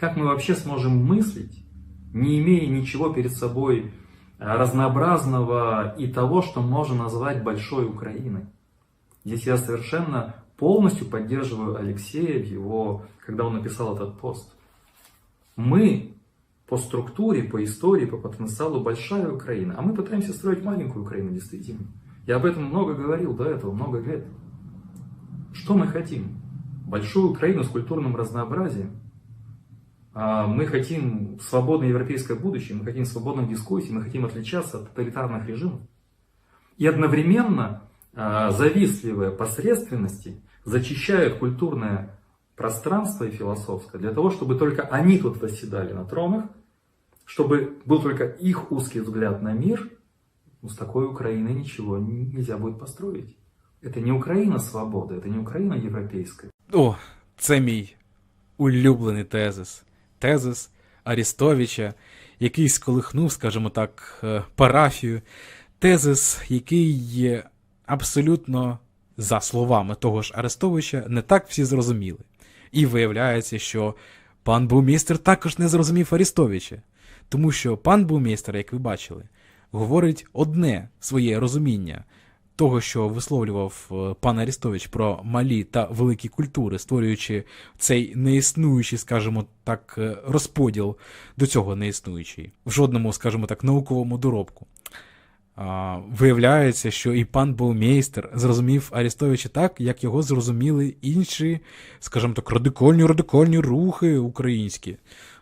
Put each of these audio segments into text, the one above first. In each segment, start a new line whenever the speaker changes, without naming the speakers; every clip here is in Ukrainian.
Как мы вообще сможем мыслить, не имея ничего перед собой э, разнообразного и того, что можно назвать большой Украиной? Здесь я совершенно полностью поддерживаю Алексея его, когда он написал этот пост. Мы по структуре, по истории, по потенциалу большая Украина, а мы пытаемся строить маленькую Украину, действительно. Я об этом много говорил до этого, много лет. Что мы хотим? Большую Украину с культурным разнообразием. А Мы хотим свободное европейское будущее, мы хотим свободной дискуссии, мы хотим отличаться от тоталитарных режимов. И одновременно а, завистливые посредственности зачищают культурное пространство и философское для того, чтобы только они тут восседали на тронах, чтобы был только их узкий взгляд на мир, ну, с такой Украиной ничего нельзя будет построить. Это не Украина свободы, это не Украина европейская.
О, це мій улюблений тезис. Тезис Арістовича, який сколихнув, скажімо так, е, парафію. Тезис, який абсолютно, за словами того ж Арестовича, не так всі зрозуміли. І виявляється, що пан Бумістер також не зрозумів Арістовича. Тому що пан Бумістер, як ви бачили, говорить одне своє розуміння того, що висловлював е, пан Арістович про малі та великі культури, створюючи цей неіснуючий, скажімо так, е, розподіл до цього неіснуючий, в жодному, скажімо так, науковому доробку. Виявляється, що і пан Боумейстер зрозумів Арістовича так, як його зрозуміли інші, скажімо так, радикальні радикальні рухи українські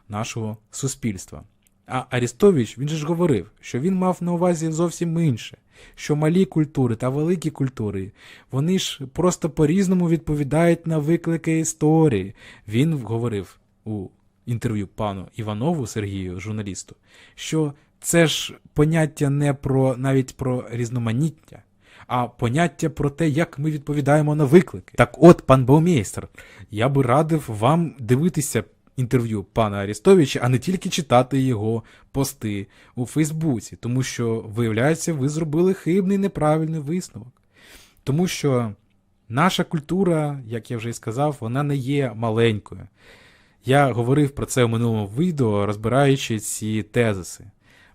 нашого суспільства. А Арістович, він же ж говорив, що він мав на увазі зовсім інше, що малі культури та великі культури, вони ж просто по-різному відповідають на виклики історії. Він говорив у інтерв'ю пану Іванову Сергію, журналісту, що це ж поняття не про навіть про різноманіття, а поняття про те, як ми відповідаємо на виклики. Так от, пан Баумейстер, я би радив вам дивитися інтерв'ю пана Арістовича, а не тільки читати його пости у Фейсбуці, тому що, виявляється, ви зробили хибний неправильний висновок. Тому що наша культура, як я вже і сказав, вона не є маленькою. Я говорив про це у минулому відео, розбираючи ці тезиси.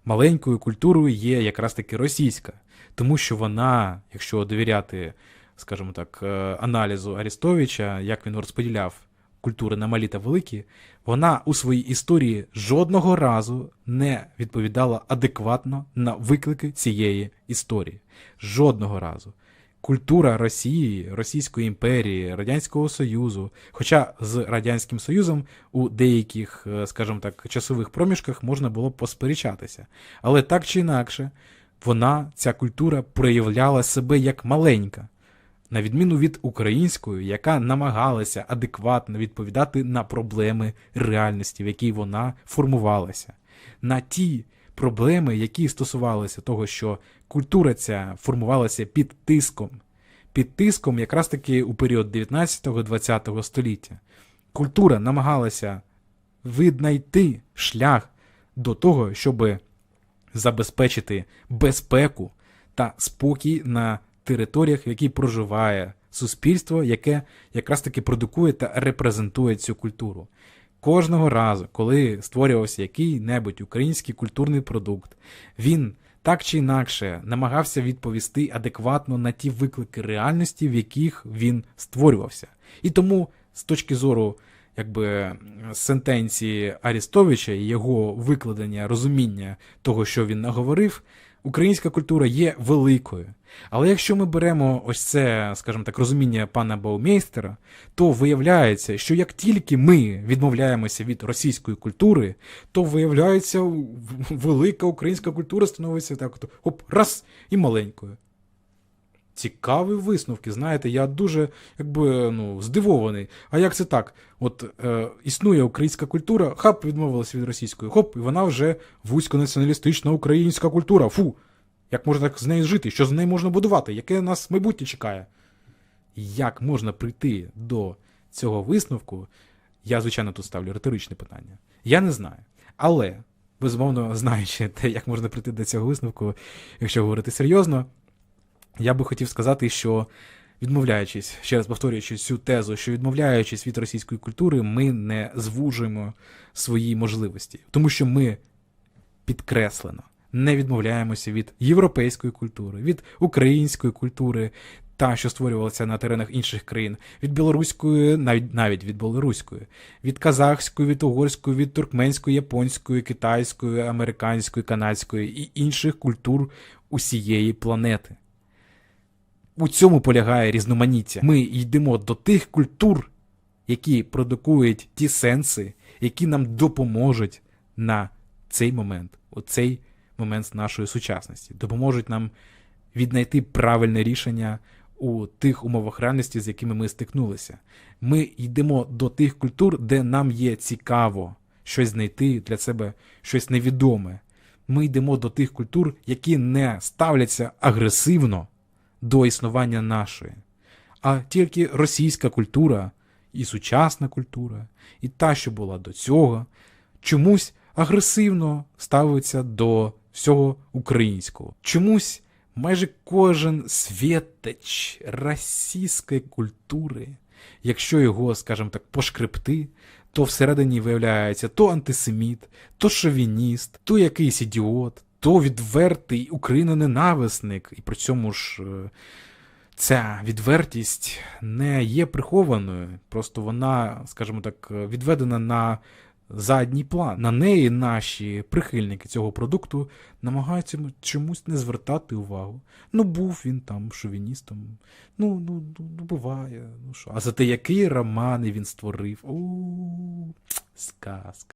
Маленькою культурою є якраз таки російська, тому що вона, якщо довіряти, скажімо так, е, аналізу Арістовича, як він розподіляв культури на малі та великі, вона у своїй історії жодного разу не відповідала адекватно на виклики цієї історії. Жодного разу. Культура Росії, Російської імперії, Радянського Союзу, хоча з Радянським Союзом у деяких, е, скажімо так, часових проміжках можна було посперечатися. Але так чи інакше, вона, ця культура, проявляла себе як маленька, на відміну від української, яка намагалася адекватно відповідати на проблеми реальності, в якій вона формувалася, на ті проблеми, які стосувалися того, що культура ця формувалася під тиском, під тиском якраз таки у період 19-20 століття. Культура намагалася віднайти шлях до того, щоб забезпечити безпеку та спокій на територіях, в якій проживає суспільство, яке якраз таки продукує та репрезентує цю культуру. Кожного разу, коли створювався який-небудь український культурний продукт, він так чи інакше намагався відповісти адекватно на ті виклики реальності, в яких він створювався. І тому, з точки зору якби, сентенції Арістовича і його викладення, розуміння того, що він наговорив, українська культура є великою. Але якщо ми беремо ось це, скажімо так, розуміння пана Баумейстера, то виявляється, що як тільки ми відмовляємося від російської культури, то виявляється, велика українська культура становиться так, от, оп, раз і маленькою. Цікаві висновки, знаєте, я дуже якби ну, здивований. А як це так? От е, існує українська культура, хап відмовилася від російської, хоп, і вона вже вузьконаціоналістична українська культура. Фу! Як можна так з нею жити? Що з нею можна будувати? Яке нас майбутнє чекає? Як можна прийти до цього висновку? Я, звичайно, тут ставлю риторичне питання. Я не знаю. Але, безумовно, знаючи те, як можна прийти до цього висновку, якщо говорити серйозно, я би хотів сказати, що відмовляючись, ще раз повторюючи цю тезу, що відмовляючись від російської культури, ми не звужуємо свої можливості, тому що ми підкреслено не відмовляємося від європейської культури, від української культури, та, що створювалася на теренах інших країн, від білоруської, навіть навіть від білоруської, від казахської, від угорської, від туркменської, японської, китайської, американської, канадської і інших культур усієї планети. У цьому полягає різноманіття. Ми йдемо до тих культур, які продукують ті сенси, які нам допоможуть на цей момент, у цей момент нашої сучасності, допоможуть нам віднайти правильне рішення у тих умовах реальності, з якими ми стикнулися. Ми йдемо до тих культур, де нам є цікаво щось знайти для себе щось невідоме. Ми йдемо до тих культур, які не ставляться агресивно до існування нашої, а тільки російська культура і сучасна культура, і та, що була до цього, чомусь агресивно ставиться до всього українського. Чомусь майже кожен світоч російської культури, якщо його, скажімо так, пошкребти, то всередині виявляється то антисеміт, то шовініст, то якийсь ідіот, то відвертий україноненависник, і при цьому ж. е, Ця відвертість не є прихованою, просто вона, скажімо так, відведена на задній план. На неї наші прихильники цього продукту намагаються чомусь не звертати увагу. Ну, був він там шовіністом. Ну, ну, ну, ну буває. Ну що. А зате який романи він створив? У сказка.